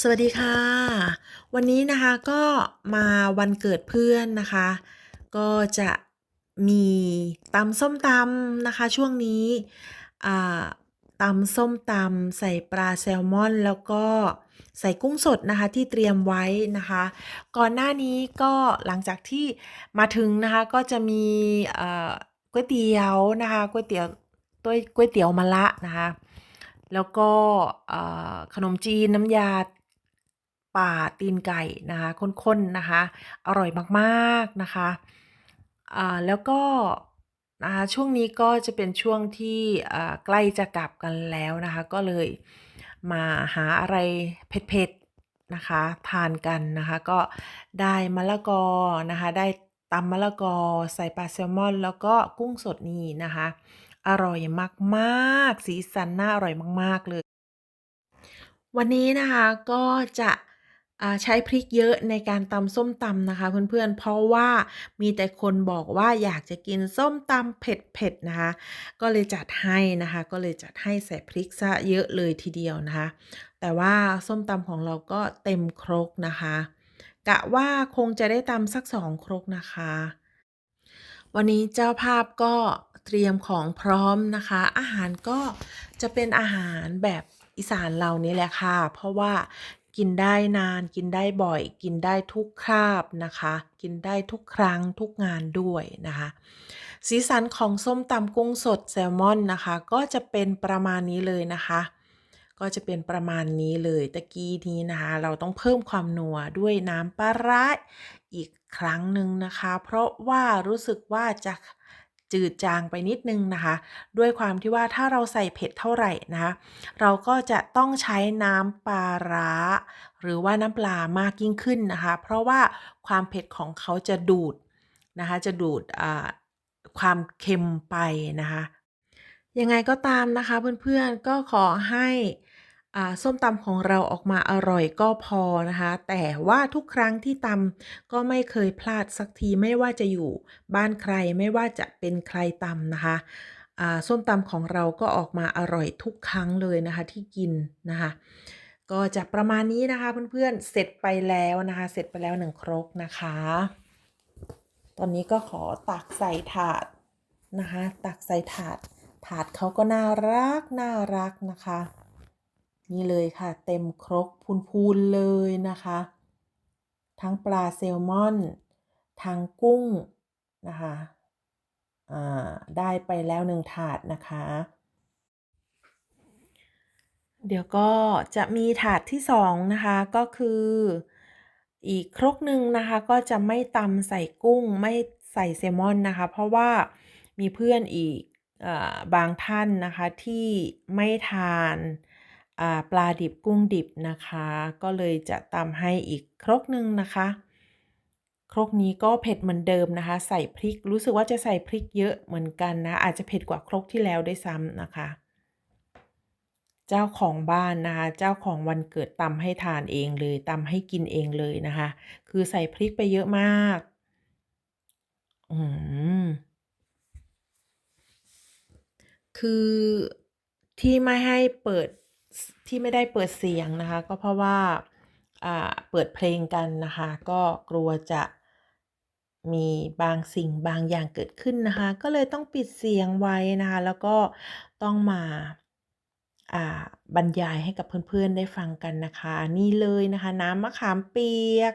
สวัสดีค่ะ วันนี้นะคะก็มาวันเกิดเพื่อนนะคะ ก็จะมีตำส้มตำนะคะ ช่วงนี้อ่าตำส้มตำใส่ปลาแซลมอน แล้วก็ใส่กุ้งสดนะคะที่เตรียมไว้นะคะ ก่อนหน้านี้ก็หลังจากที่มาถึงนะคะก็จะมีอ่อก๋วยเตี๋ยวนะคะก๋วยเตี๋ยวต้วยก๋วยเตี๋ยวมะระนะคะแล้วก็ขนมจีนน้ำยา ป่าตีนไก่นะคะข้นๆนะคะ อร่อยมากๆนะคะอ่าแล้วก็นะคะช่วงนี้ก็จะเป็นช่วงที่ใกล้จะกลับกันแล้วนะคะ ก็เลยมาหาอะไรเผ็ดๆนะคะทานกันนะคะ ก็ได้มะละกอนะคะ ได้ตำมะละกอใส่ปลาแซลมอน แล้วก็กุ้งสดนี่นะคะ อร่อยมากๆ สีสันน่าอร่อยมาก ๆ เลย วันนี้นะคะก็จะ ใช้พริกเยอะในการตำส้มตำนะคะ เพื่อนๆ เพราะว่ามีแต่คนบอกว่าอยากจะกินส้มตำเผ็ดๆนะคะ ก็เลยจัดให้นะคะ ก็เลยจัดให้ใส่พริกเสียเยอะเลยทีเดียวนะคะ แต่ว่าส้มตำของเราก็เต็มครกนะคะกะว่าคงจะได้ตำสัก2ครกนะคะ วันนี้เจ้าภาพก็เตรียมของพร้อมนะคะ อาหารก็จะเป็นอาหารแบบอีสานเรานี่แหละค่ะ เพราะว่า กินได้นานกินได้บ่อย กินได้ทุกคราบนะคะ กินได้ทุกครั้งทุกงานด้วยนะคะ สีสันของส้มตำกุ้งสดแซลมอนนะคะ ก็จะเป็นประมาณนี้เลยนะคะ ก็จะเป็นประมาณนี้เลยตะกี้นี้นะคะ เราต้องเพิ่มความนัวด้วยน้ำปลาร้าอีกครั้งหนึ่งนะคะ เพราะว่ารู้สึกว่าจะ จืดจางไปนิดนึงนะคะ ด้วยความที่ว่าถ้าเราใส่เผ็ดเท่าไหร่นะคะเราก็จะต้องใช้น้ำปลาร้า หรือว่าน้ำปลามากยิ่งขึ้นนะคะ เพราะว่าความเผ็ดของเขาจะดูดนะคะจะดูดความเค็มไปนะคะยังไงก็ตามนะคะเพื่อนๆก็ขอให้ ส้มตำของเราออกมาอร่อยก็พอนะคะ แต่ว่าทุกครั้งที่ตำก็ไม่เคยพลาดสักทีไม่ว่าจะอยู่บ้านใครไม่ว่าจะเป็นใครตำนะคะส้มตำของเราก็ออกมาอร่อยทุกครั้งเลยนะคะที่กินนะคะ ก็จะประมาณนี้นะคะเพื่อนๆเสร็จไปแล้วนะคะ เสร็จไปแล้วหนึ่งครกนะคะ ตอนนี้ก็ขอตักใส่ถาดนะคะ ตักใส่ถาด ถาดเขาก็น่ารักน่ารักนะคะ นี่เลยค่ะ เต็มครกพูนๆเลยนะคะ ทั้งปลาแซลมอน ทั้งกุ้งนะคะได้ไปแล้วหนึ่งถาดนะคะ เดี๋ยวก็จะมีถาดที่สองนะคะก็คืออีกครกหนึ่งนะคะ ก็จะไม่ตำใส่กุ้งไม่ใส่แซลมอนนะคะ เพราะว่ามีเพื่อนอีกอบางท่านนะคะที่ไม่ทาน ปลาดิบกุ้งดิบนะคะ ก็เลยจะตำให้อีกครกหนึ่งนะคะ ครกนี้ก็เผ็ดเหมือนเดิมนะคะ ใส่พริกรู้สึกว่าจะใส่พริกเยอะเหมือนกันนะ อาจจะเผ็ดกว่าครกที่แล้วด้วยซ้ำนะคะ เจ้าของบ้านนะคะ เจ้าของวันเกิดตำให้ทานเองเลยตำให้กินเองเลยนะคะ คือใส่พริกไปเยอะมากอืมคือที่ไม่ให้เปิด ที่ไม่ได้เปิดเสียงนะคะ ก็เพราะว่าอ่าเปิดเพลงกันนะคะ ก็กลัวจะมีบางสิ่งบางอย่างเกิดขึ้นนะคะ ก็เลยต้องปิดเสียงไว้นะคะ แล้วก็ต้องมาอ่าบรรยายให้กับเพื่อนๆได้ฟังกันนะคะ นี่เลยนะคะ น้ำมะขามเปียก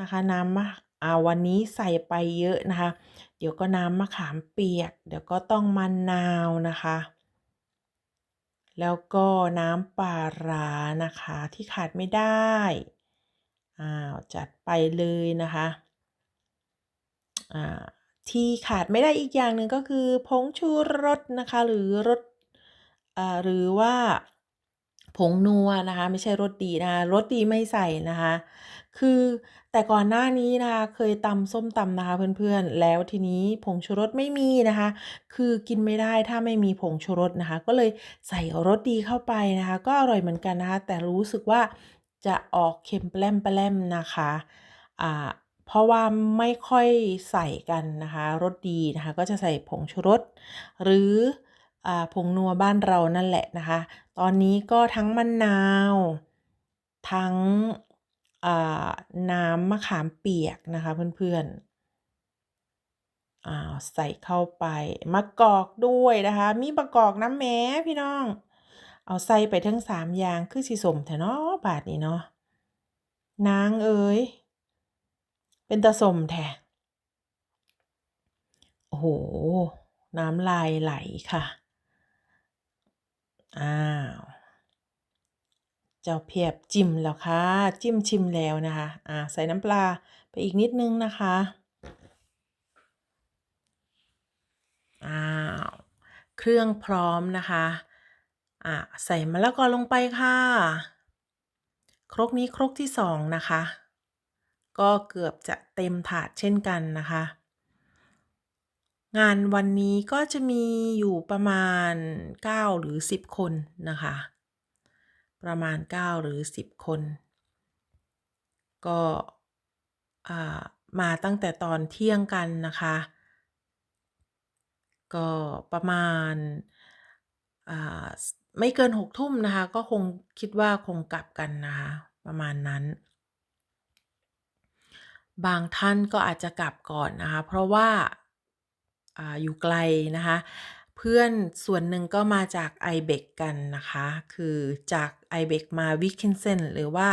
นะคะ น้ำมะอ่าวันนี้ใส่ไปเยอะนะคะ เดี๋ยวก็น้ำมะขามเปียก เดี๋ยวก็ต้องมะนาวนะคะ แล้วก็น้ำปลาร้านะคะที่ขาดไม่ได้อ้าวจัดไปเลยนะคะอ่าที่ขาดไม่ได้อีกอย่างหนึ่งก็คือผงชูรสนะคะ หรือรสอ่าหรือว่าผงนัวนะคะ ไม่ใช่รสดีนะคะรสดีไม่ใส่นะคะ คือ แต่ก่อนหน้านี้นะคะเคยตำส้มตำนะคะเพื่อนๆ แล้วทีนี้ผงชูรสไม่มีนะคะ คือกินไม่ได้ถ้าไม่มีผงชูรสนะคะ ก็เลยใส่รสดีเข้าไปนะคะ ก็อร่อยเหมือนกันนะคะ แต่รู้สึกว่าจะออกเค็มแปร่มๆนะคะอ่าเพราะว่าไม่ค่อยใส่กันนะคะรสดีนะคะ ก็จะใส่ผงชูรสหรืออ่าผงนัวบ้านเรานั่นแหละนะคะ ตอนนี้ก็ทั้งมะนาว ทั้ง น้ำมะขามเปียกนะคะเพื่อนๆอ่าใส่เข้าไปมะกอกด้วยนะคะ มีประกอกน้ำแหม้พี่น้อง เอาใส่ไปทั้งสามอย่างคือสิสมแท้เนาะบาดนี้เนาะนางเอ๋ยเป็นตาสมแท้โอ้โห น้ำลายไหลค่ะ อ้าว เจ้าเพียบจิ้มแล้วค่ะ จิ้มชิมแล้วนะคะอ่าใส่น้ำปลาไปอีกนิดนึงนะคะอ้าวเครื่องพร้อมนะคะอ่าใส่มะละกอลงไปค่ะ ครกนี้ครกที่สองนะคะ ก็เกือบจะเต็มถาดเช่นกันนะคะ งานวันนี้ก็จะมีอยู่ประมาณ 9 หรือ 10 คนนะคะ ประมาณ 9 หรือ 10 คน ก็มาตั้งแต่ตอนเที่ยงกันนะคะ ก็ประมาณาไม่เกิน6ทุ่มนะคะ ก็คงคิดว่าคงกลับกันนะคะประมาณนั้น บางท่านก็อาจจะกลับก่อนนะคะ เพราะว่าอาอยู่ไกลนะคะ พื่อนส่วนหนึ่งก็มาจาก i b e c กันนะคะ คือจาก i b e c มา w i c k e n s e n หรือว่า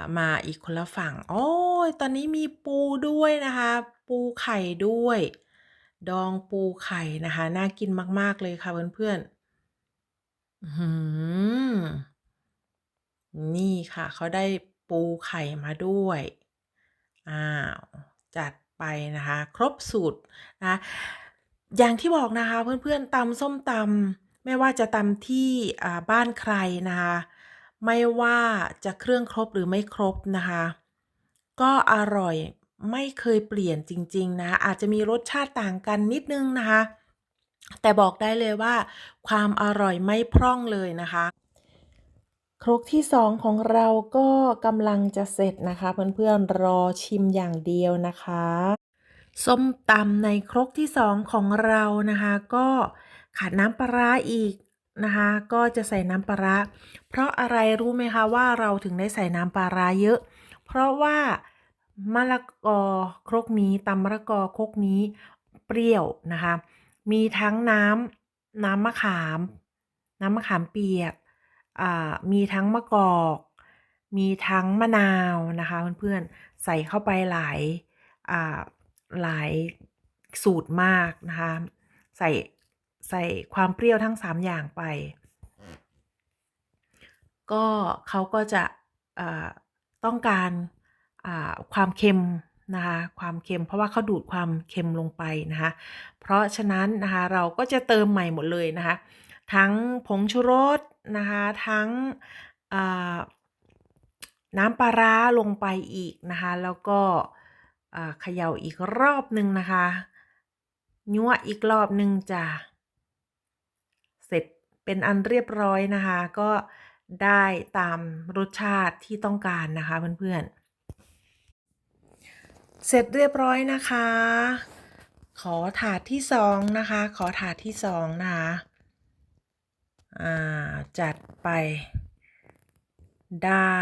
ามาอีกคนละฝั่ง โอ้ยตอนนี้มีปูด้วยนะคะ ปูไข่ด้วย ดองปูไข่นะคะ น่ากินมาก ๆ เลยค่ะเพื่อนๆอื้อฮือนี่ค่ะเขาได้ปูไข่มาด้วย อ้าว จัดไปนะคะ ครบสูตรนะ อย่างที่บอกนะคะเพื่อนๆตำส้มตำไม่ว่าจะตำที่บ้านใครนะคะไม่ว่าจะเครื่องครบหรือไม่ครบนะคะ ก็อร่อยไม่เคยเปลี่ยนจริง ๆ นะ อาจจะมีรสชาติต่างกันนิดนึงนะคะ แต่บอกได้เลยว่า ความอร่อยไม่พร่องเลยนะคะ ครกที่สองของเราก็กำลังจะเสร็จนะคะ เพื่อนๆรอชิมอย่างเดียวนะคะ ส้มตำในครกที่สองของเรานะคะ ก็ขาดน้ำปลาอีกนะคะ ก็จะใส่น้ำปลาเพราะอะไรรู้ไหมคะว่าเราถึงได้ใส่น้ำปลาเยอะ เพราะว่ามะละกอครกนี้ตำมะละกอครกนี้เปรี้ยวนะคะ มีทั้งน้ำน้ำมะขาม น้ำมะขามเปียกอ่ามีทั้งมะกอก มีทั้งมะนาวนะคะเพื่อนๆใส่เข้าไปหลายอ่า หลายสูตรมากนะคะใส่ใส่ความเปรี้ยวทั้ง 3 อย่างไป ก็เขาก็จะอ่าต้องการอ่าความเค็มนะคะความเค็มเพราะว่าเขาดูดความเค็มลงไปนะคะเพราะฉะนั้นนะคะเราก็จะเติมใหม่หมดเลยนะคะทั้งผงชูรสนะคะทั้งน้ำปลาร้าลงไปอีกนะคะแล้วก็ เขย่าอีกรอบหนึ่งนะคะยั่วอีกรอบหนึ่งจ้ะเสร็จเป็นอันเรียบร้อยนะคะ ก็ได้ตามรสชาติที่ต้องการนะคะเพื่อนๆ เสร็จเรียบร้อยนะคะ ขอถาดที่สองนะคะ ขอถาดที่สองนะคะจัดไป ได้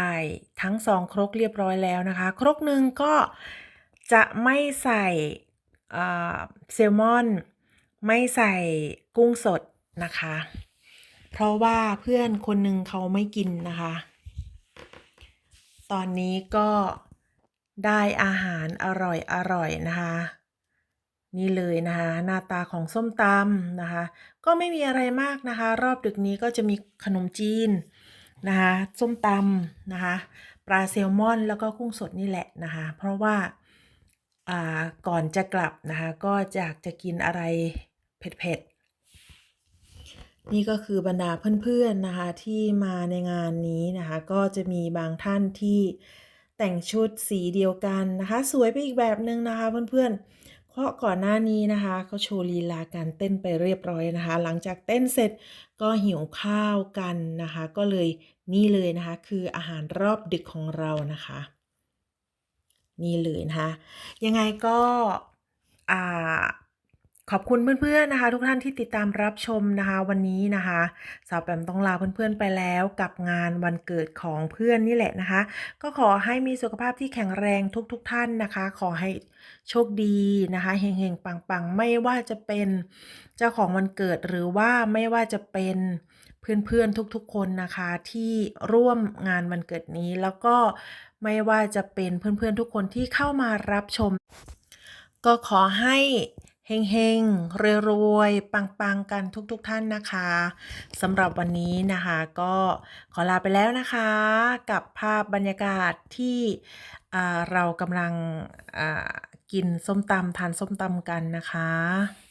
ทั้งสองครกเรียบร้อยแล้วนะคะ ครกหนึ่งก็ จะไม่ใส่เซลมอน ไม่ใส่กุ้งสดนะคะ เพราะว่าเพื่อนคนหนึ่งเขาไม่กินนะคะ ตอนนี้ก็ได้อาหารอร่อยอร่อยนะคะ นี่เลยนะคะ หน้าตาของส้มตำนะคะ ก็ไม่มีอะไรมากนะคะ รอบดึกนี้ก็จะมีขนมจีนนะคะ ส้มตำนะคะ ปลาแซลมอนแล้วก็กุ้งสดนี่แหละนะคะ เพราะว่า ก่อนจะกลับนะคะก็อยากจะกินอะไรเผ็ดๆ นี่ก็คือบรรดาเพื่อนๆนะคะที่มาในงานนี้นะคะก็จะมีบางท่านที่แต่งชุดสีเดียวกันนะคะสวยไปอีกแบบนึงนะคะเพื่อนๆ เพราะก่อนหน้านี้นะคะเขาโชว์ลีลาการเต้นไปเรียบร้อยนะคะ หลังจากเต้นเสร็จก็หิวข้าวกันนะคะ ก็เลยนี่เลยนะคะคืออาหารรอบดึกของเรานะคะ นี่เลยนะคะยังไงก็ขอบคุณเพื่อนๆนะคะ ทุกท่านที่ติดตามรับชมนะคะ วันนี้นะคะสาวแปมต้องลาเพื่อนๆไปแล้วกับงานวันเกิดของเพื่อนนี่แหละนะคะ ก็ขอให้มีสุขภาพที่แข็งแรงทุกๆท่านนะคะ ขอให้โชคดีนะคะเฮงๆปังๆ ไม่ว่าจะเป็นเจ้าของวันเกิดหรือว่าไม่ว่าจะเป็น เพื่อนๆทุกๆคนนะคะที่ร่วมงานวันเกิดนี้ แล้วก็ไม่ว่าจะเป็นเพื่อนๆทุกคนที่เข้ามารับชม ก็ขอให้เฮงๆรวยๆปังๆกันทุกๆท่านนะคะสำหรับวันนี้นะคะ ก็ขอลาไปแล้วนะคะ กับภาพบรรยากาศที่อ่าเรากำลังอ่ากินส้มตำทานส้มตำกันนะคะ